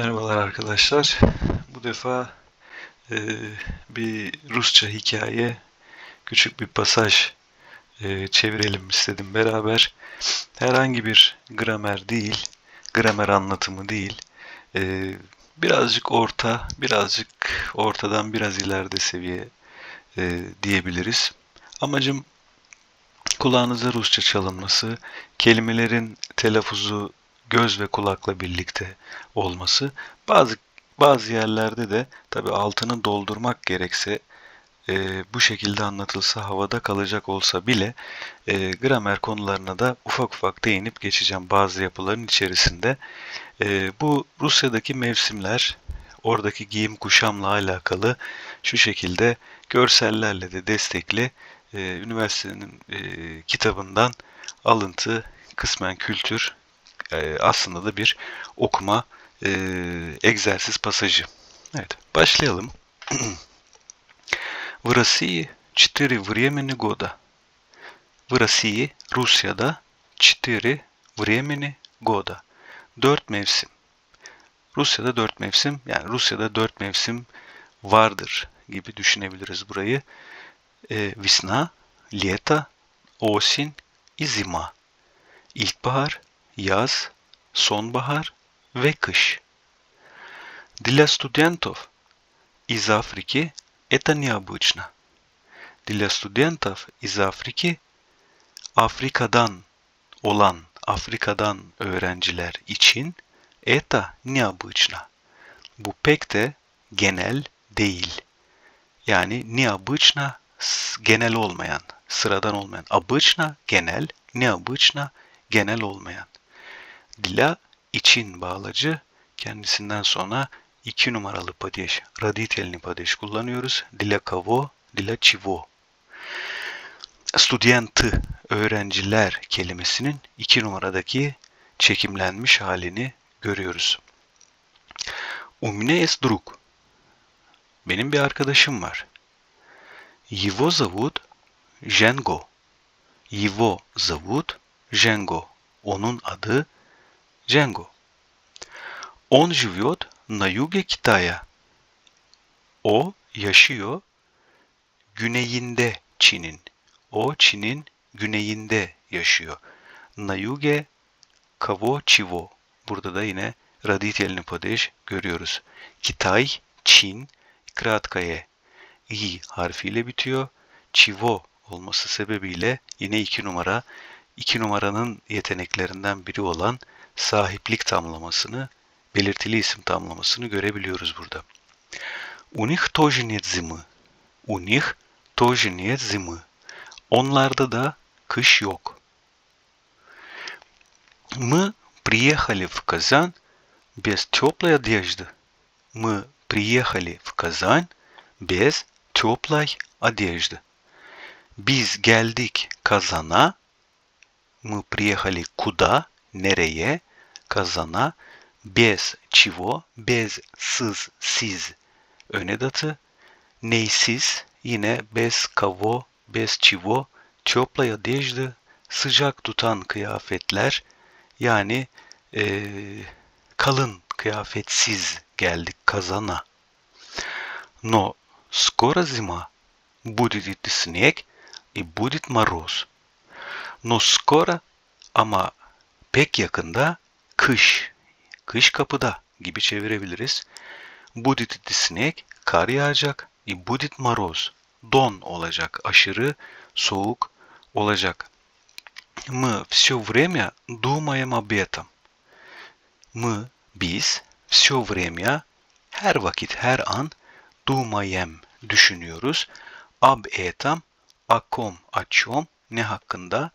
Merhabalar arkadaşlar. Bu defa e, bir Rusça hikaye, küçük bir pasaj e, çevirelim istedim beraber. Herhangi bir gramer değil, gramer anlatımı değil. E, birazcık orta, birazcık ortadan biraz ileride seviye e, diyebiliriz. Amacım kulağınıza Rusça çalınması, kelimelerin telaffuzu göz ve kulakla birlikte olması. Bazı bazı yerlerde de tabi altını doldurmak gerekse e, bu şekilde anlatılsa havada kalacak olsa bile e, gramer konularına da ufak ufak değinip geçeceğim bazı yapıların içerisinde. E, bu Rusya'daki mevsimler, oradaki giyim kuşamla alakalı şu şekilde görsellerle de destekli e, üniversitenin e, kitabından alıntı kısmen kültür e, aslında da bir okuma e, egzersiz pasajı. Evet, başlayalım. В России четыре времени года. В России, Rusya'da четыре времени года. Dört mevsim. Rusya'da dört mevsim, yani Rusya'da dört mevsim vardır gibi düşünebiliriz burayı. E, Весна, лето, осень и зима. İlkbahar, yaz, sonbahar ve kış. Для студентов из Африки это необычно. Для студентов из Африки Afrika'dan olan, Afrika'dan öğrenciler için это необычно. Bu pek de genel değil. Yani необычно genel olmayan, sıradan olmayan. Обычно genel, необычно genel olmayan. Dila için bağlacı kendisinden sonra iki numaralı padeş, raditelni padeş kullanıyoruz. Dila kavo, dila çivo. Studentı, öğrenciler kelimesinin iki numaradaki çekimlenmiş halini görüyoruz. У меня есть друг. Benim bir arkadaşım var. Его зовут Женго. Его зовут Женго. Onun adı Django. Он живет на юге Китая. O yaşıyor güneyinde Çin'in. O Çin'in güneyinde yaşıyor. Na yuge kavo çivo. Burada da yine raditelini padeş görüyoruz. Kitay, Çin, kratkaya i harfiyle bitiyor. Çivo olması sebebiyle yine iki numara. iki numaranın yeteneklerinden biri olan sahiplik tamlamasını, belirtili isim tamlamasını görebiliyoruz burada. У них тоже нет зимы. У них тоже нет зимы. Onlarda da kış yok. Мы приехали в Казань без теплой одежды. Мы приехали в Казань без теплой одежды. Biz geldik Kazan'a. Мы приехали куда? Nereye? Kazana. Bez çivo. Bez sız siz öne datı. Neysiz yine bez kavo, bez çivo. Теплая одежда sıcak tutan kıyafetler yani e, kalın kıyafetsiz geldik kazana. Но скоро зима. Будет идти снег и будет мороз. Но скоро ama pek yakında kış, kış kapıda gibi çevirebiliriz. Будет идти снег, kar yağacak. И будет мороз, don olacak, aşırı soğuk olacak. Мы все время думаем об этом. Мы, biz, все время, her vakit, her an, думаем, düşünüyoruz. Об этом, о ком, о чем, ne hakkında,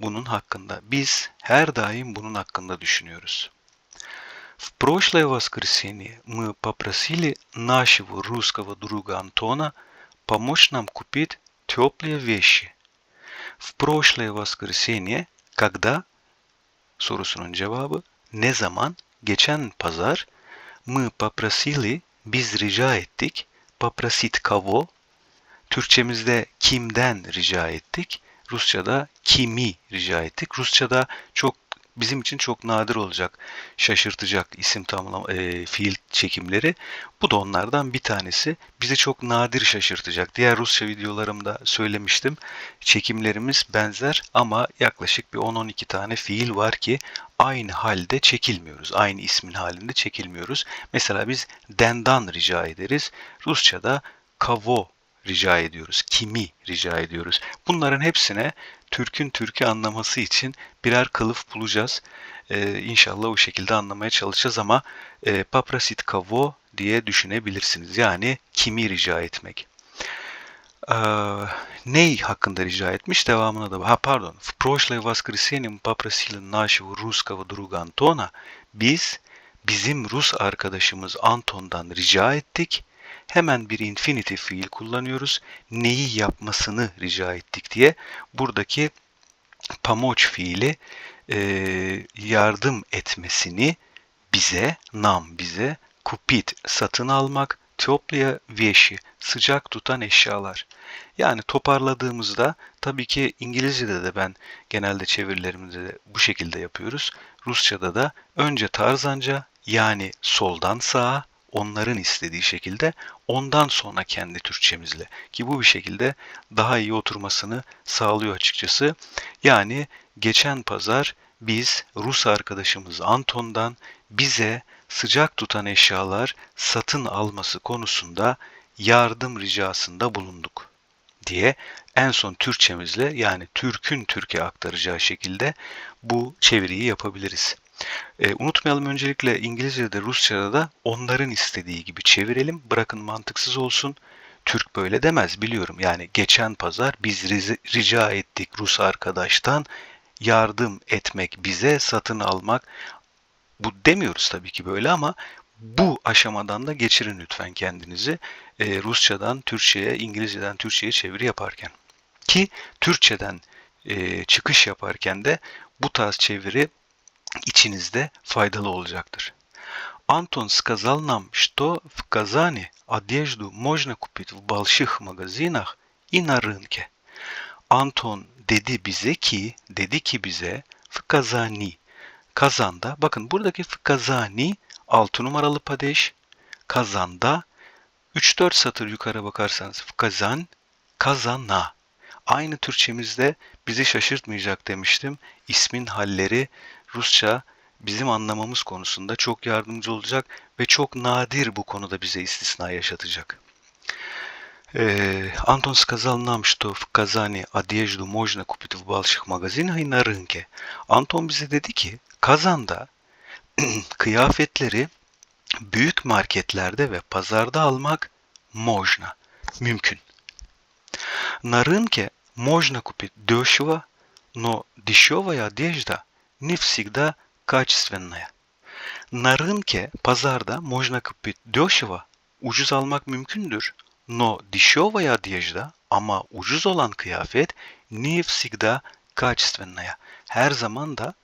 bunun hakkında. Biz her daim bunun hakkında düşünüyoruz. В прошлое воскресенье мы попросили нашего русского друга Антона помочь нам купить теплые вещи. В прошлое воскресенье, когда, sorusunun cevabı, ne zaman, geçen pazar, мы попросили, biz rica ettik, попросить кого, Türkçemizde kimden rica ettik, Rusça'da kimi rica ettik. Rusça'da çok bizim için çok nadir olacak, şaşırtacak isim tamlama, e, fiil çekimleri. Bu da onlardan bir tanesi. Bizi çok nadir şaşırtacak. Diğer Rusça videolarımda söylemiştim. Çekimlerimiz benzer ama yaklaşık bir 10-12 tane fiil var ki aynı halde çekilmiyoruz. Aynı ismin halinde çekilmiyoruz. Mesela biz dendan rica ederiz. Rusça'da kavo rica ediyoruz. Kimi rica ediyoruz. Bunların hepsine Türk'ün Türk'ü anlaması için birer kılıf bulacağız. Ee, inşallah o şekilde anlamaya çalışacağız ama e, paprasit kavo diye düşünebilirsiniz. Yani kimi rica etmek. Ee, ney hakkında rica etmiş? Devamına da ha pardon. В прошлое воскресенье мы попросили нашего русского друга Антона. Biz bizim Rus arkadaşımız Anton'dan rica ettik. Hemen bir infinitive fiil kullanıyoruz. Neyi yapmasını rica ettik diye. Buradaki pamoç fiili e, yardım etmesini bize, nam bize, kupit satın almak, teoplia vieşi sıcak tutan eşyalar. Yani toparladığımızda tabii ki İngilizce'de de ben genelde çevirilerimde de bu şekilde yapıyoruz. Rusça'da da önce tarzanca yani soldan sağa onların istediği şekilde ondan sonra kendi Türkçemizle ki bu bir şekilde daha iyi oturmasını sağlıyor açıkçası. Yani geçen pazar biz Rus arkadaşımız Anton'dan bize sıcak tutan eşyalar satın alması konusunda yardım ricasında bulunduk diye en son Türkçemizle yani Türk'ün Türkiye aktaracağı şekilde bu çeviriyi yapabiliriz. E, unutmayalım öncelikle İngilizce'de Rusça'da da onların istediği gibi çevirelim. Bırakın mantıksız olsun. Türk böyle demez biliyorum. Yani geçen pazar biz rica ettik Rus arkadaştan yardım etmek, bize satın almak. Bu demiyoruz tabii ki böyle ama bu aşamadan da geçirin lütfen kendinizi. E, Rusçadan Türkçe'ye, İngilizceden Türkçe'ye çeviri yaparken. Ki Türkçeden e, çıkış yaparken de bu tarz çeviri içinizde faydalı olacaktır. Антон сказал нам, что в Казани одежду можно купить в больших магазинах и на рынке. Anton dedi bize ki, dedi ki bize в Казани, Kazan'da, bakın buradaki в Казани 6 numaralı padeş, Kazan'da 3-4 satır yukarı bakarsanız в Kazan, Kazana. Aynı Türkçemizde bizi şaşırtmayacak demiştim. İsmin halleri Rusça bizim anlamamız konusunda çok yardımcı olacak ve çok nadir bu konuda bize istisna yaşatacak. Антон сказал нам, что в Казани одежду можно купить в больших магазинах и на рынке. Anton bize dedi ki Kazan'da kıyafetleri büyük marketlerde ve pazarda almak можно, mümkün. На рынке можно купить дешево, но дешевая одежда не всегда качественная. На рынке, pazarda можно купить дешево, ucuz almak mümkündür. Но дешевая одежда, ama ucuz olan kıyafet не всегда качественная. Her zaman da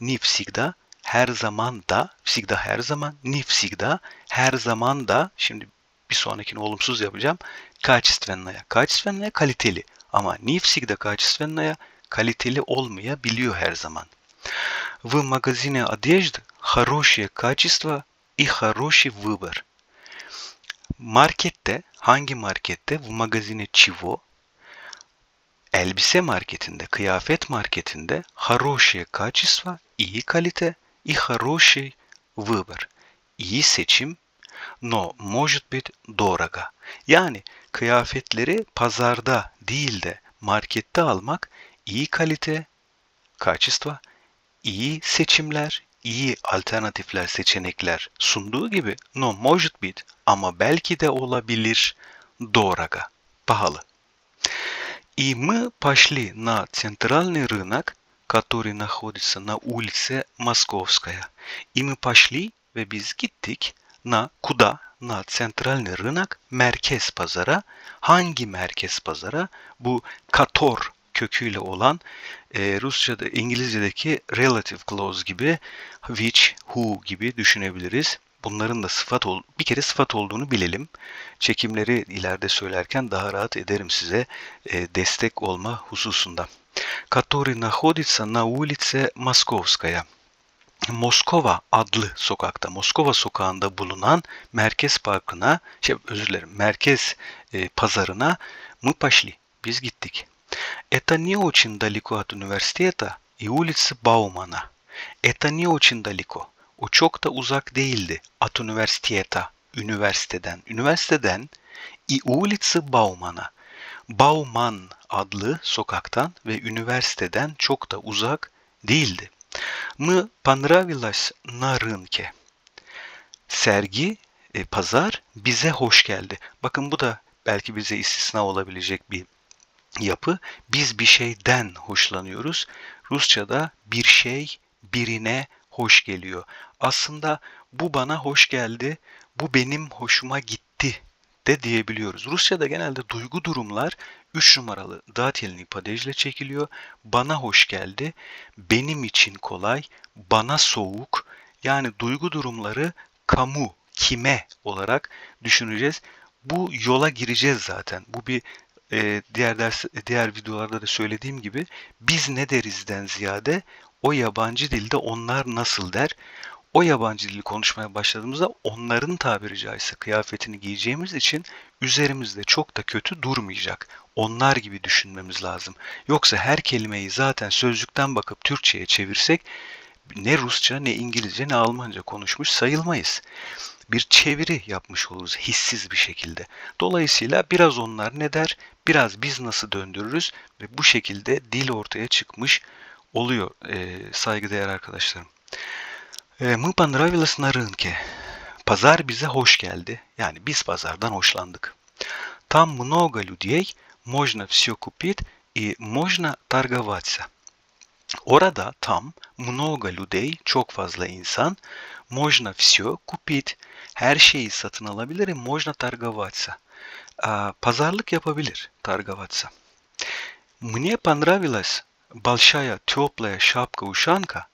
не всегда, her zaman da, всегда her zaman, не всегда, her zaman da, şimdi bir sonrakini olumsuz yapacağım. Качественная. Качественная kaliteli. Ama не всегда качественная kaliteli olmayabiliyor her zaman. В магазине одежды хорошее качество и хороший выбор. Markette, hangi markette? В магазине чего? Elbise marketinde, kıyafet marketinde хорошее качество, iyi kalite и хороший выбор. İyi seçim, но может быть дорого. Yani kıyafetleri pazarda değil de markette almak iyi kalite, качество iyi seçimler, iyi alternatifler, seçenekler sunduğu gibi no может быть ama belki de olabilir дорого, pahalı. И мы пошли на центральный рынок, который находится на улице Московская. И мы пошли ve biz gittik na kuda na центральный рынок merkez pazara. Hangi merkez pazara? Bu Kator köküyle olan e, Rusça'da, İngilizce'deki relative clause gibi which, who gibi düşünebiliriz. Bunların da sıfat ol bir kere sıfat olduğunu bilelim. Çekimleri ileride söylerken daha rahat ederim size e, destek olma hususunda. Который находится на улице Московская. Moskova adlı sokakta, Moskova sokağında bulunan Merkez Parkı'na, şey özür dilerim, Merkez e, Pazarına мы пошли. Biz gittik. Это не очень далеко от университета и улицы Баумана. Это не очень далеко. O çok da uzak değildi. At üniversiteta, üniversiteden. Üniversiteden i uliцы Baumana. Bauman adlı sokaktan ve üniversiteden çok da uzak değildi. Мы понравилось на рынке. Sergi, e, pazar bize hoş geldi. Bakın bu da belki bize istisna olabilecek bir yapı. Biz bir şeyden hoşlanıyoruz. Rusça'da bir şey birine hoş geliyor. Aslında bu bana hoş geldi, bu benim hoşuma gitti de diyebiliyoruz. Rusça'da genelde duygu durumlar 3 numaralı datilni padejle çekiliyor. Bana hoş geldi, benim için kolay, bana soğuk. Yani duygu durumları kamu, kime olarak düşüneceğiz. Bu yola gireceğiz zaten. Bu bir e, diğer ders diğer videolarda da söylediğim gibi biz ne derizden ziyade o yabancı dilde onlar nasıl der. O yabancı dili konuşmaya başladığımızda onların tabiri caizse kıyafetini giyeceğimiz için üzerimizde çok da kötü durmayacak. Onlar gibi düşünmemiz lazım. Yoksa her kelimeyi zaten sözlükten bakıp Türkçe'ye çevirsek ne Rusça ne İngilizce ne Almanca konuşmuş sayılmayız Bir çeviri yapmış oluruz hissiz bir şekilde. Dolayısıyla biraz onlar ne der, biraz biz nasıl döndürürüz ve bu şekilde dil ortaya çıkmış oluyor e, saygıdeğer arkadaşlarım. E, Мы понравилось на рынке. Pazar bize hoş geldi. Yani biz pazardan hoşlandık. Там много людей, можно все купить и можно торговаться. Orada tam много людей, çok fazla insan, можно все купить, her şeyi satın alabilir, и можно торговаться. Pazarlık yapabilir, торговаться. Мне понравилась большая теплая шапка-ушанка.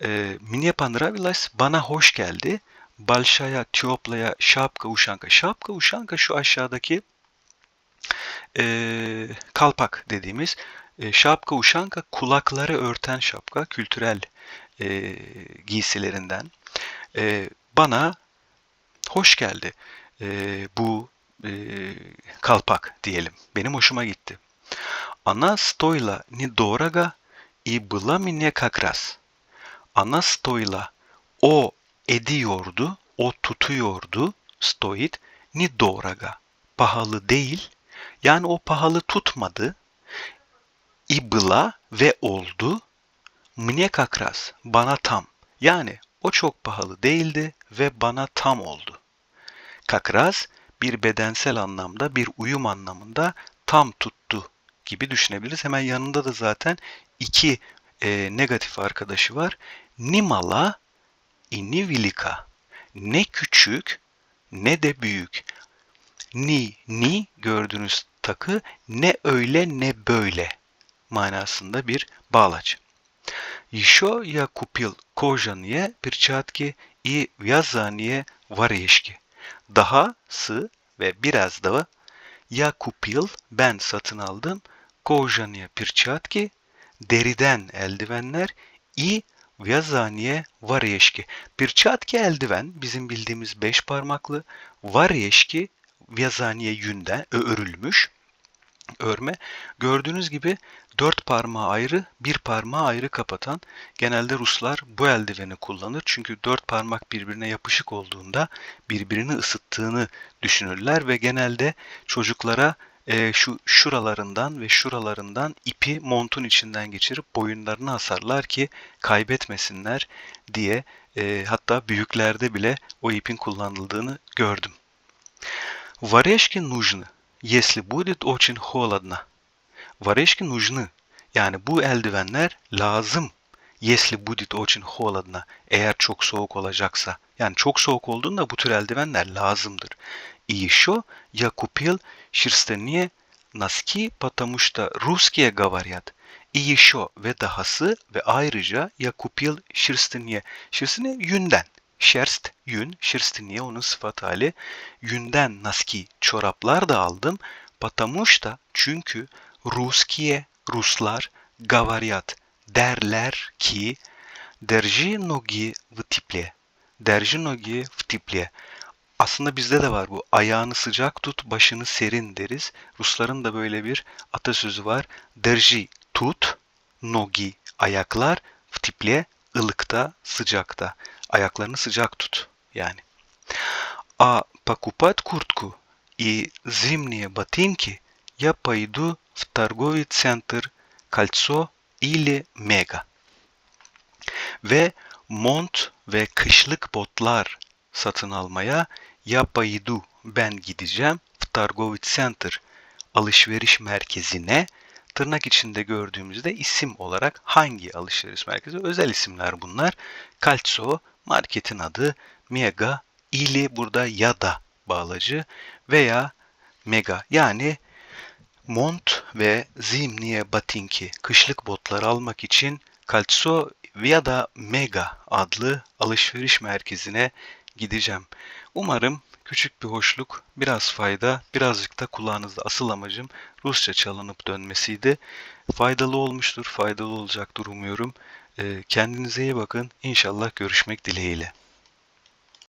Мне понравилась, bana hoş geldi. Большая теплая шапка-ушанка. Şapka-uşanka şu aşağıdaki e, kalpak dediğimiz e, şapka uşanka kulakları örten şapka kültürel e, giysilerinden e, bana hoş geldi e, bu e, kalpak diyelim benim hoşuma gitti. Она стоила недорого и была мне как раз. Она стоила o ediyordu, o tutuyordu, stoit, недорого, pahalı değil, yani o pahalı tutmadı. İbla ve oldu. Mne kakras, bana tam. Yani o çok pahalı değildi ve bana tam oldu. Kakras bir bedensel anlamda, bir uyum anlamında tam tuttu gibi düşünebiliriz. Hemen yanında da zaten iki e, negatif arkadaşı var. Nimala, inivilika. Ne küçük ne de büyük. Ni, ni gördüğünüz takı ne öyle ne böyle manasında bir bağlaç. Еще я купил кожаные перчатки и вязание варежки. Dahası ve biraz da ya kupil ben satın aldım kojaniye перчатки deriden eldivenler i Vyazaniye varyeşki. Perçatki eldiven bizim bildiğimiz beş parmaklı. Varyeşki vyazaniye yünden örülmüş örme. Gördüğünüz gibi dört parmağı ayrı, bir parmağı ayrı kapatan genelde Ruslar bu eldiveni kullanır. Çünkü dört parmak birbirine yapışık olduğunda birbirini ısıttığını düşünürler ve genelde çocuklara e, şu şuralarından ve şuralarından ipi montun içinden geçirip boyunlarına asarlar ki kaybetmesinler diye e, hatta büyüklerde bile o ipin kullanıldığını gördüm. Vareşki nujni Если будет очень холодно. Варежки нужны. Yani bu eldivenler lazım. Если будет очень холодно. Eğer çok soğuk olacaksa. Yani çok soğuk olduğunda bu tür eldivenler lazımdır. И еще я купил шерстяные носки, потому что русские говорят. И еще ve dahası ve ayrıca ya kupil şirstiniye. Şirstiniye yünden. şerst, yün, şirstiniye onun sıfat hali. Yünden naski çoraplar da aldım. Patamushta çünkü Ruskiye, Ruslar, gavaryat derler ki derji nogi v tiple. Derji nogi v tiple. Aslında bizde de var bu. Ayağını sıcak tut, başını serin deriz. Rusların da böyle bir atasözü var. Derji tut, nogi ayaklar, v tiple ılıkta, sıcakta. Ayaklarını sıcak tut yani. А покупать куртку и зимние ботинки я пойду в торговый центр Кольцо или Mega. Ve mont ve kışlık botlar satın almaya я пойду ben gideceğim в торговый центр alışveriş merkezine tırnak içinde gördüğümüzde isim olarak hangi alışveriş merkezi? Özel isimler bunlar. Calcio marketin adı, Mega ili burada ya da bağlacı veya Mega yani mont ve zimniye batinki kışlık botlar almak için Calcio ya da Mega adlı alışveriş merkezine gideceğim. Umarım küçük bir hoşluk, biraz fayda, birazcık da kulağınızda asıl amacım Rusça çalınıp dönmesiydi. Faydalı olmuştur, faydalı olacaktır umuyorum. Ee, Kendinize iyi bakın. İnşallah görüşmek dileğiyle.